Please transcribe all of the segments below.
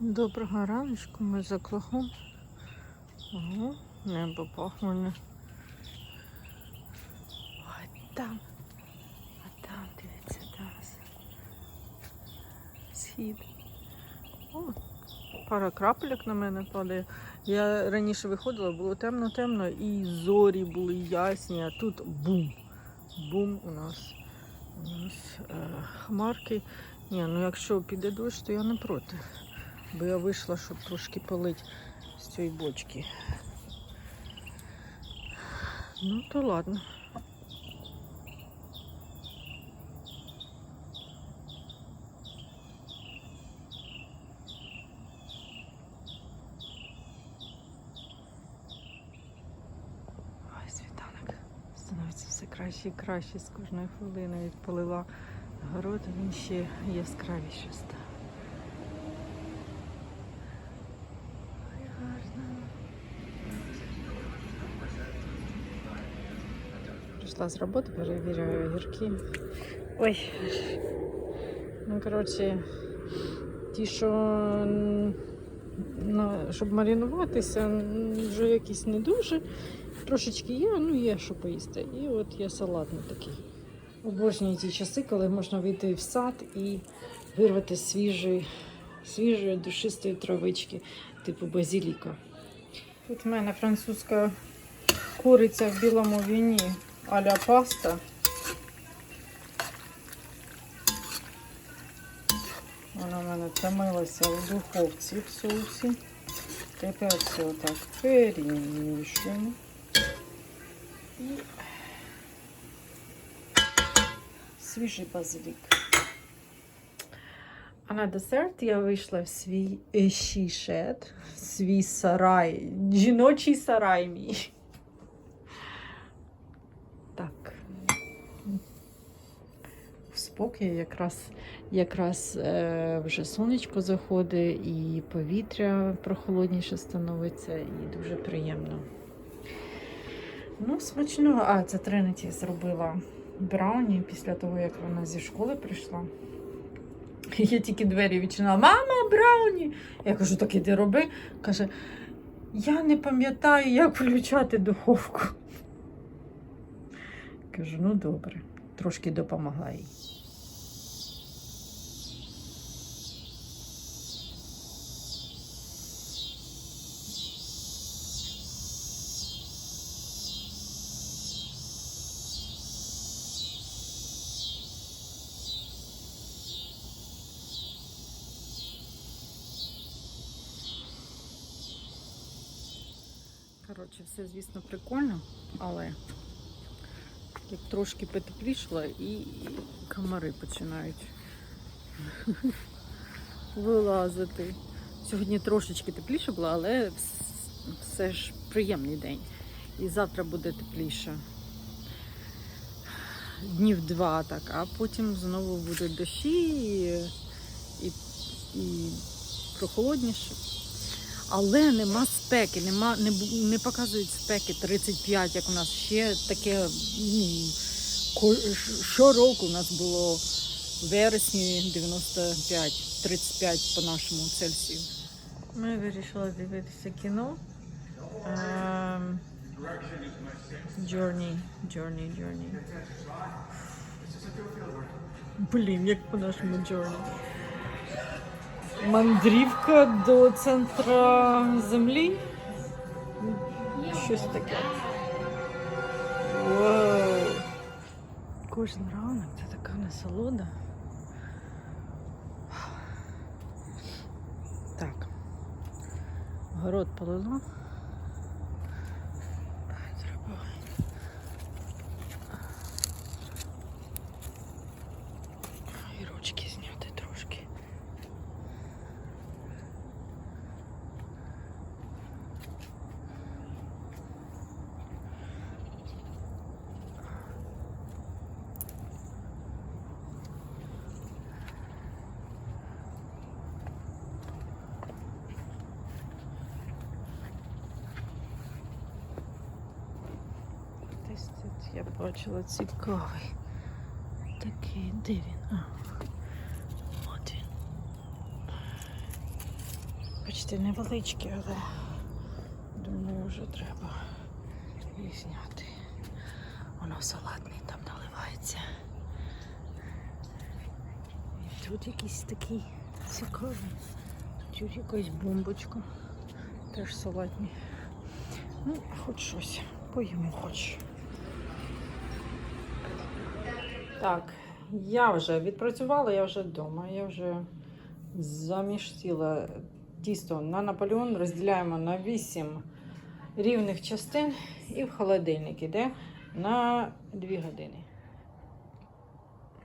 Доброго раночку, ми за клахом. Ого, небо пахне. Ой, там. А там, дивіться, там. Схід. О, пара крапельок на мене падає. Я раніше виходила, було темно-темно і зорі були ясні, а тут бум. Бум у нас. У нас е, хмарки. Ні, ну якщо піде дощ, то я не проти. Бо я вийшла, щоб трошки полить з цієї бочки. Ну, то ладно. Становиться все краще і краще з кожною хвилиною. Як полила город, він ще яскравіше став. Ой, гарно. Прийшла з роботи, перевіряю огірки. Ой. Ну, коротше, ті, що на, щоб маринуватися, вже якісь не дуже. Трошечки є, ну є що поїсти. І от є салатний такий. Обожнюю ті часи, коли можна вийти в сад і вирвати свіжої, свіжої душистої травички, типу базіліка. Тут в мене французька куриця в білому віні а-ля паста. Вона в мене томилася в духовці в соусі. Тепер все отак перемішуємо. І свіжий базилік. А на десерт я вийшла в свій е, шішет, свій сарай, жіночий сарай мій. Так. В спокій якраз, якраз е, вже сонечко заходить, і повітря прохолодніше становиться, і дуже приємно. Ну, смачного. А, це Тринеті зробила брауні після того, як вона зі школи прийшла. Я тільки двері відчинила. Мама, брауні! Я кажу, так іди роби. Каже, я не пам'ятаю, як включати духовку. Кажу, ну добре, трошки допомогла їй. Коротше, все, звісно, прикольно, але як трошки потеплішало і комари починають вилазити. Сьогодні трошечки тепліше було, але все ж приємний день. І завтра буде тепліше. Днів два так, а потім знову будуть дощі і, і, і прохолодніше. Але нема спеки, нема, не, не показують спеки 35, як у нас ще таке. Ну, щороку у нас було в вересні 95, 35 по нашому Цельсію. Ми вирішили дивитися кіно. Journey, Journey, Journey. Блін, як по нашому Journey. Мандрівка до центра землі. Щось таке. Вау. Кожен ранок це така насолода. Так. Город полило. Я бачила цікавий. Такий, де він? А, от він. Бачите, невеличкі, але думаю, вже треба їх зняти. Воно салатний там наливається. І тут якийсь такий цікавий. Тут якась бомбочка. Теж салатні. Ну, хоч щось. Поїмо хоч. Так, я вже відпрацювала, я вже вдома. Я вже заміштила тісто на Наполеон, розділяємо на 8 рівних частин і в холодильник іде на 2 години.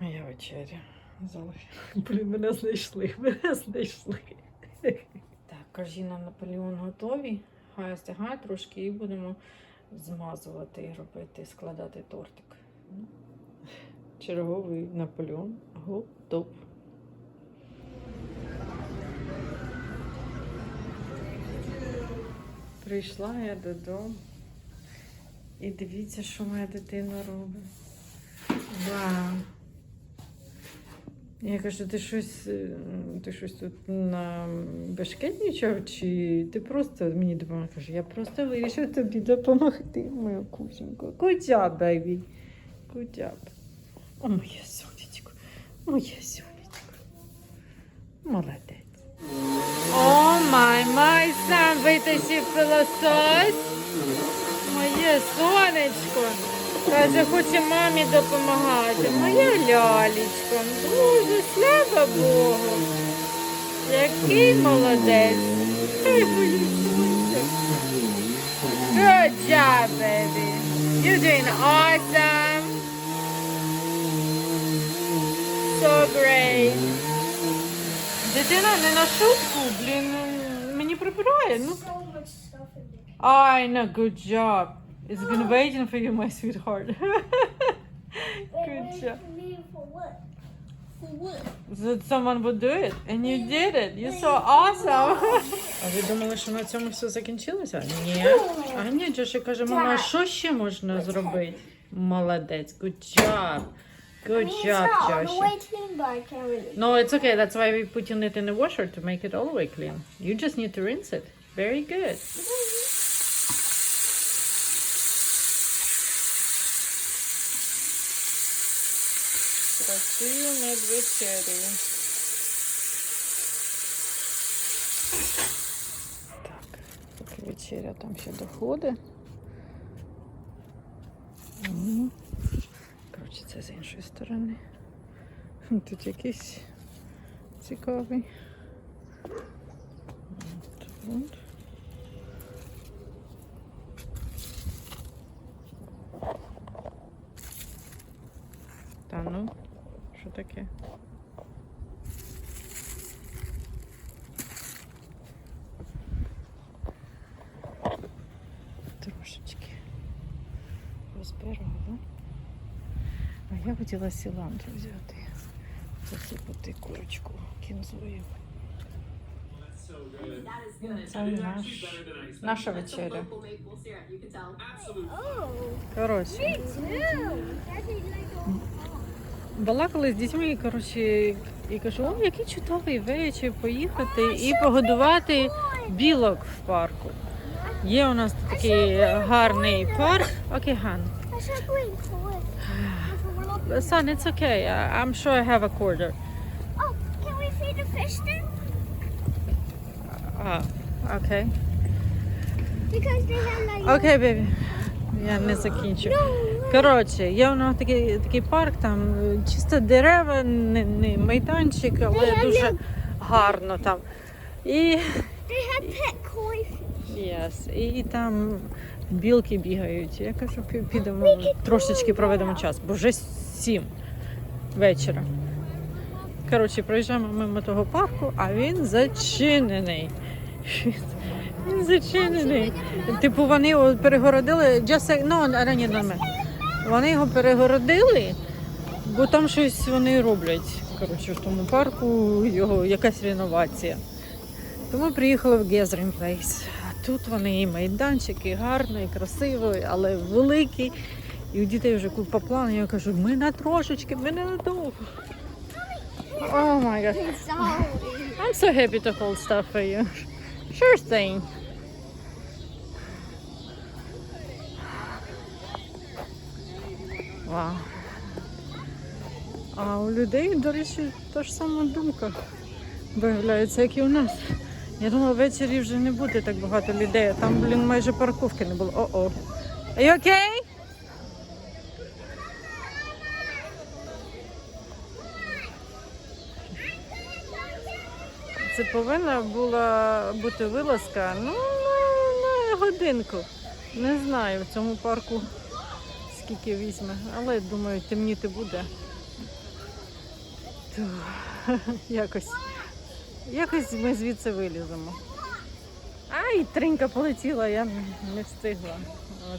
Моя вечеря. Блін, мене знайшли, мене знайшли. Так, коржі на Наполеон готові. Хай остигає трошки і будемо змазувати і робити, складати тортик. Черговий Наполеон готов. Прийшла я додому. І дивіться, що моя дитина робить. Вау! Я кажу, ти щось, е, ти щось тут на бешкетнічав, чи ти просто мені допомагав? Каже, я просто вирішив тобі допомогти, моя кусенька. Good job, baby. Моє сонечко. Моє сонечко. Молодець. О, май, май, сам витащив пилосос. Моє сонечко. Каже, хоче мамі допомагати. Моя лялечко. Дуже слава Богу. Який молодець. Ой, моє сонечко. Good job, baby. You're doing awesome. So great. Дитина не на шутку, блін, мені прибирає. Ну. I know, good job. It's been waiting for you, my sweetheart. Good job. That someone would do it, and you did it. You're so awesome. А ви думали, що на цьому все закінчилося? Ні. А ні, Джоші каже, мама, а що ще можна зробити? Молодець, good job. I Good mean, job, it's not on the Joshi. way clean, but I can't really. No, it's okay. That's why we put it in the washer to make it all the way clean. You just need to rinse it. Very good. Працюю над вечерею. Так, поки вечеря там ще доходить. Це з іншої сторони. Тут якийсь цікавий. От, от. Та ну, що таке? Трошечки розбирала. А я хотіла сіландру взяти. Засипати курочку кінзою. Це наш, наша вечеря. Коротше, балакали з дітьми, і, коротше, і кажу, о, який чудовий вечір поїхати і погодувати білок в парку. Є у нас тут такий гарний парк. Окей, Ган. I should wait for it. For one of- Son, it's okay. I- I'm sure I have a quarter. Oh, can we feed the fish then? А, окей. Because they have like. Окей, бебі. Я не закінчу. Коротше, є у нас такий, такий парк, там е, чисто дерева, не, не майданчик, але дуже гарно там. І, They have pet koi. yes, і там білки бігають. Я кажу, «Пі- підемо трошечки проведемо час, бо вже сім вечора. Коротше, проїжджаємо мимо того парку, а він зачинений. Він зачинений. Типу, вони от перегородили. Just no, на. Вони його перегородили, бо там щось вони роблять. Коротше, в тому парку його якась реновація. Тому приїхали в Gathering Place. А тут вони і майданчик, і красиво, але великий. І у дітей вже купа планів. Я кажу, ми на трошечки, ми не надовго. О май гад. I'm so happy to hold stuff for you. Sure thing. Вау. А у людей, до речі, та ж сама думка виявляється, як і у нас. Я думала, ввечері вже не буде так багато людей, там, блін, майже парковки не було. О-о. Are you okay? Це повинна була бути вилазка, ну, на, на годинку. Не знаю, в цьому парку скільки візьме, але думаю, темніти буде. То, якось, якось ми звідси виліземо. Ай, тринька полетіла, я не встигла.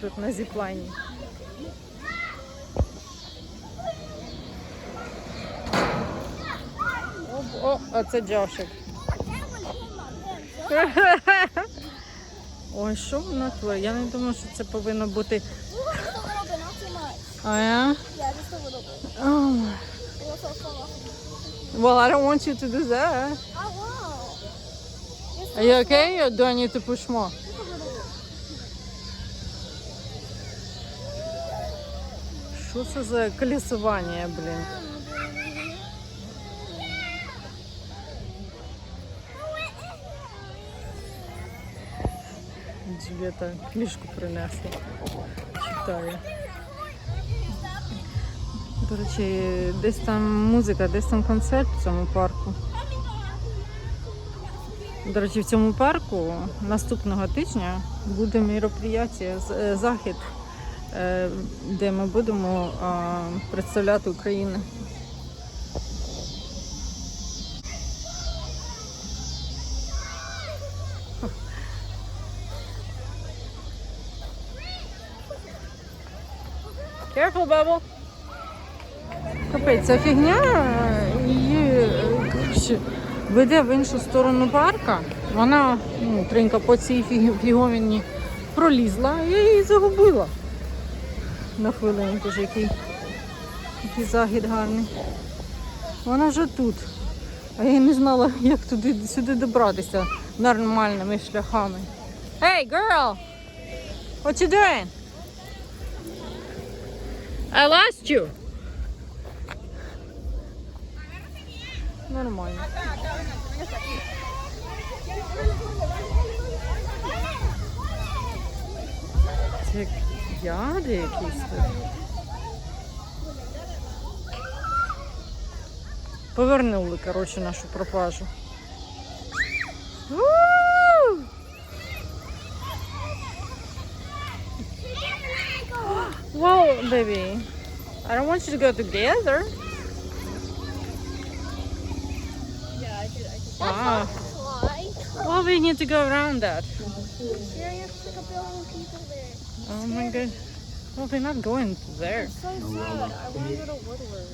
Тут на зіплайні. О, о, а Джошик. Ой, що вона творить? Я не думаю, що це повинно бути. А я? Yeah, just a little bit. Oh. Will. Well, I don't want you to do that. I. Just Are you okay or do I need to push more? Що це за колесування, блін? Джульєта книжку принесла. Читає. До речі, десь там музика, десь там концерт в цьому парку. До речі, в цьому парку наступного тижня буде мероприятие, е, захід, е, де ми будемо представляти Україну. Bubble. Капець, ця фігня е, її е, коротше, веде в іншу сторону парка. Вона, ну, тринька по цій фіг- фіговіні пролізла, і я її загубила. На хвилинку ж який, який загід гарний. Вона вже тут. А я не знала, як туди сюди добратися нормальними шляхами. Hey, girl! What you doing? I lost you. Нормально. Це яди якісь тут. Повернули, коротше, нашу пропажу. baby. I don't want you to go together. Yeah, I did. I did. Wow. Fly. Well, we need to go around that. Here you have to pick up billion people there. Oh my god. Well, they're not going there. So sad. I want to go to Woodward.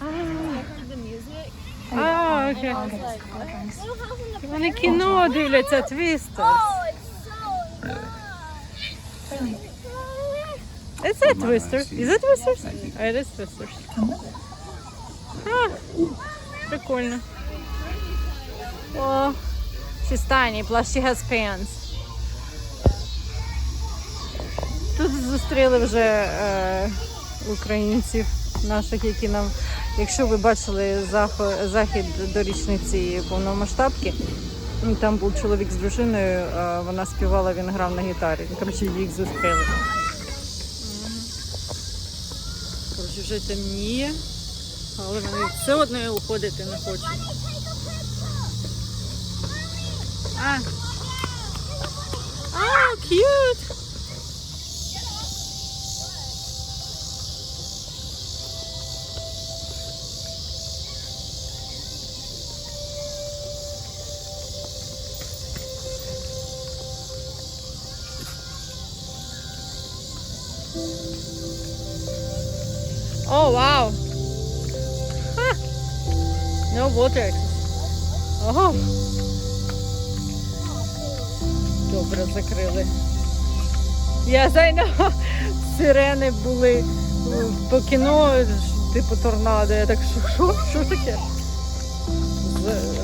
Ah, I heard the music. ah, And okay. I was like, what? Little house in the Вони кіно дивляться, твістер. Oh, it's so nice. Is that Twisters? Is it Twisters? А, it is Twisters. А, прикольно. О, she's tiny, plus she has pants. Тут зустріли вже е, українців наших, які нам, якщо ви бачили захо- захід до річниці повномасштабки, там був чоловік з дружиною, е, вона співала, він грав на гітарі. Коротше, їх зустріли. Коротше, вже темніє, але вони все одно уходити не хочуть. А, а cute! Oh, wow. Huh. No water. Ого. Добре закрили. I know. Сирени були по кіно, типу торнадо. Я так що, що, що таке?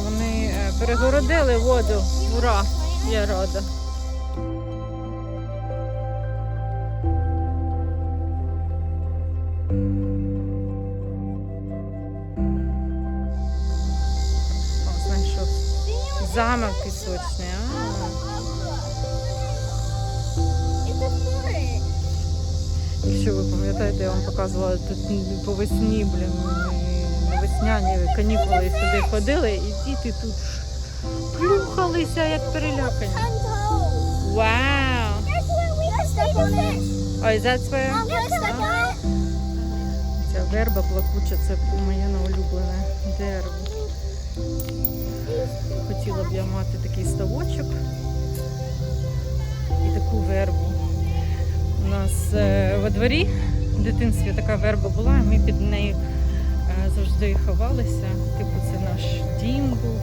Вони е, Перегородили воду. Ура! Я рада. Forest. Якщо ви пам'ятаєте, я вам показувала тут по весні, блін, весняні канікули сюди ходили, і діти тут плюхалися, як перелякані. Вау! Ой, it? Ця верба плакуча, це моє улюблене дерево. Хотіла б я мати такий ставочок і таку вербу. У нас е, во дворі в дитинстві така верба була, і ми під нею е, завжди ховалися. Типу, це наш дім був.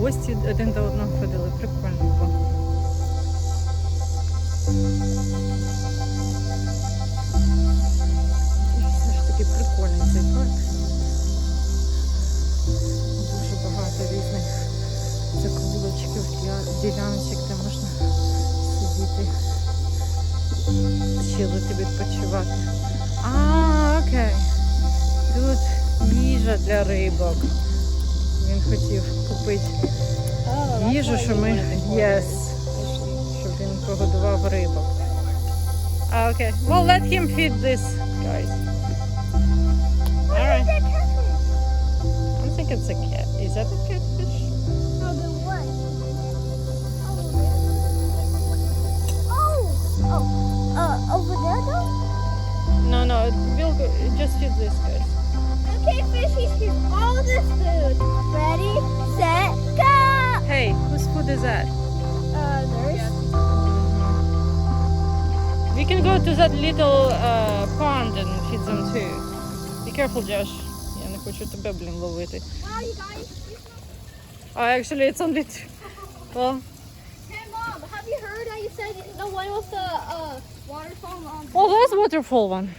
Гості один до одного ходили. Прикольно було. Все ж таки прикольний цей парк. Діляночок, де можна сидіти, чилити, відпочивати. А, окей. Тут їжа для рибок. Він хотів купити їжу, що ми yes, щоб він погодував рибок. А, окей. Well, let him feed this, guys. Alright. I think it's a cat. Is that a catfish? over there though? No, no, we'll go, just feed this, guys. Okay, fishies, here's all this food. Ready, set, go! Hey, whose food is that? Uh, there's. We can go to that little uh, pond and feed them too. Be careful, Josh. Я не хочу тебе, блін, ловити. Wow, you guys. Oh, actually, it's only two. Well, the one with the uh, waterfall? Um, well, that's waterfall one.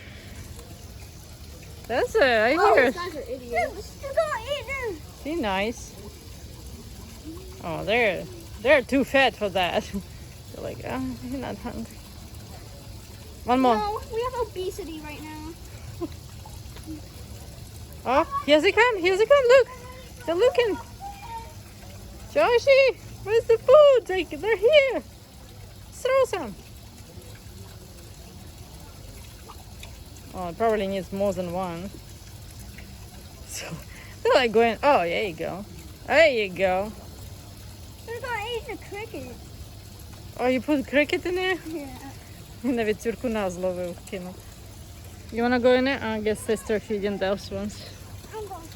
That's it. I oh, hear these it. guys are idiots. You're gonna eat. Be nice. Oh, they're they're too fat for that. They're like, oh, you're not hungry. One more. No, we have obesity right now. Oh, here they come. Here they come. Look, they're looking. Joshi, where's the food? They, they're here. Throw some. Oh, it probably needs more than one. So they're like going. Oh, there you go. There you go. They're gonna eat the cricket. Oh, you put cricket in there? Yeah. Навіть цюркуна зловив, кинув. You wanna go in there? I guess sister feeding those ones. I'm going.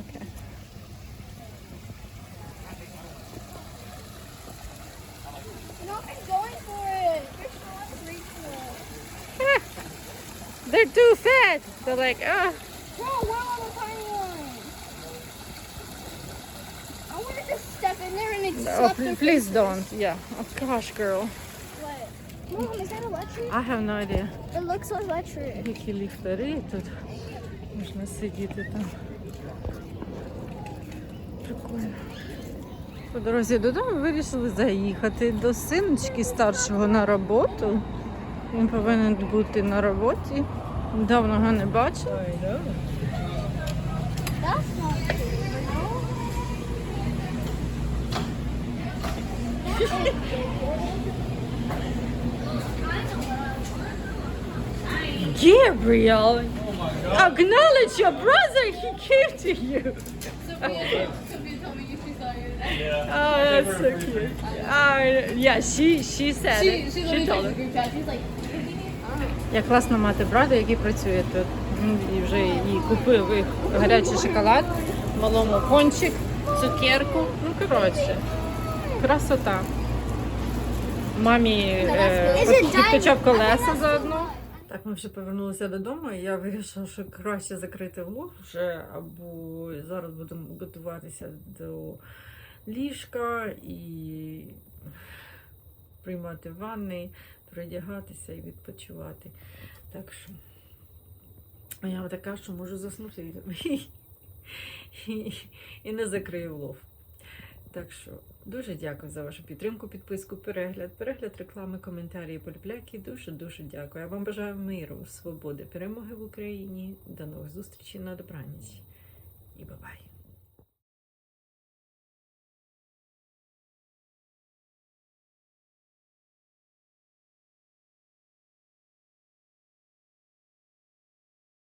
Okay. They're like, ah. Bro, where are the tiny ones? I want to just step in there and Oh, accept pl- their please faces. don't. Yeah. Oh gosh, girl. What? Mom, is that electric? I have no idea. It looks electric. Які ліхтари тут. Можна сидіти там. Прикольно. По дорозі додому вирішили заїхати до синочки старшого на роботу. Він повинен бути на роботі. Давно його не бачив. That's not cool, no? Gabriel, acknowledge your brother. He came to you. Yeah. Oh, that's so cute. Oh, yeah, she she said it. She told him. Як класно мати брата, який працює тут. І вже і купив їх гарячий шоколад, малому пончик, цукерку. Ну, коротше, красота. Мамі е, підкачав колеса заодно. Так, ми вже повернулися додому, і я вирішила, що краще закрити влог вже, або зараз будемо готуватися до ліжка і приймати ванни, передягатися і відпочивати. Так що а я така, що можу заснути і, і, і не закрию влог. Так що дуже дякую за вашу підтримку, підписку, перегляд, перегляд реклами, коментарі, і поліпляки. Дуже дуже дякую. Я вам бажаю миру, свободи, перемоги в Україні. До нових зустрічей на добраніч. І бабай!